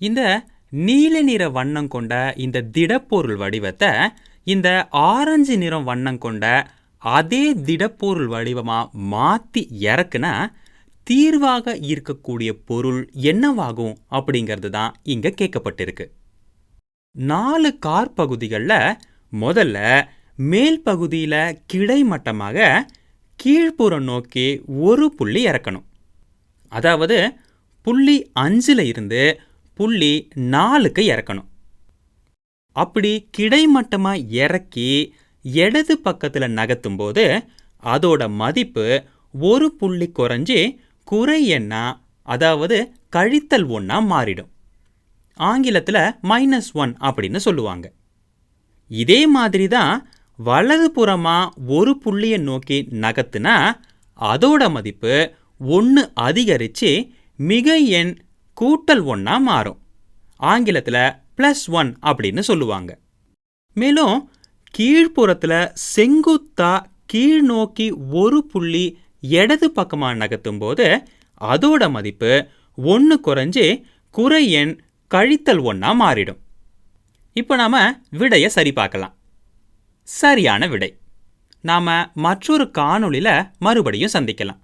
இந்த நீல நிற வண்ணம் கொண்ட இந்த திடப்பொருள் வடிவத்தை இந்த ஆரஞ்சு நிறம் வண்ணம் கொண்ட அதே திடப்பொருள் வடிவமாக மாற்றி இறக்குனா தீர்வாக இருக்கக்கூடிய பொருள் என்னவாகும் அப்படிங்கிறது தான் இங்கே கேட்கப்பட்டிருக்கு. நாலு கார் பகுதிகளில் முதல்ல மேல் பகுதியில் கிடைமட்டமாக கீழ்ப்புறம் நோக்கி ஒரு புள்ளி இறக்கணும். அதாவது புள்ளி அஞ்சில் இருந்து புள்ளி நாலுக்கு இறக்கணும். அப்படி கிடைமட்டமாக இறக்கி இடது பக்கத்தில் நகர்த்தும் போது அதோட மதிப்பு ஒரு புள்ளி குறைஞ்சி குறை எண்ணா அதாவது கழித்தல் ஒன்றா மாறிடும். ஆங்கிலத்தில் மைனஸ் ஒன் அப்படின்னு சொல்லுவாங்க. இதே மாதிரி தான் வலது புறமாக ஒரு புள்ளியை நோக்கி நகர்த்துனா அதோட மதிப்பு ஒன்று அதிகரித்து மிக எண் கூட்டல் ஒன்றா மாறும். ஆங்கிலத்தில் ப்ளஸ் ஒன் அப்படின்னு சொல்லுவாங்க. மேலும் கீழ்ப்புறத்தில் செங்குத்தா கீழ் நோக்கி ஒரு புள்ளி இடது பக்கமாக நகர்த்தும் போது அதோட மதிப்பு ஒன்று குறைஞ்சி குறை எண் கழித்தல் ஒன்றா மாறிடும். இப்போ நாம் விடையை சரி பார்க்கலாம். சரியான விடை. நாம் மற்றொரு காணொளியில் மறுபடியும் சந்திக்கலாம்.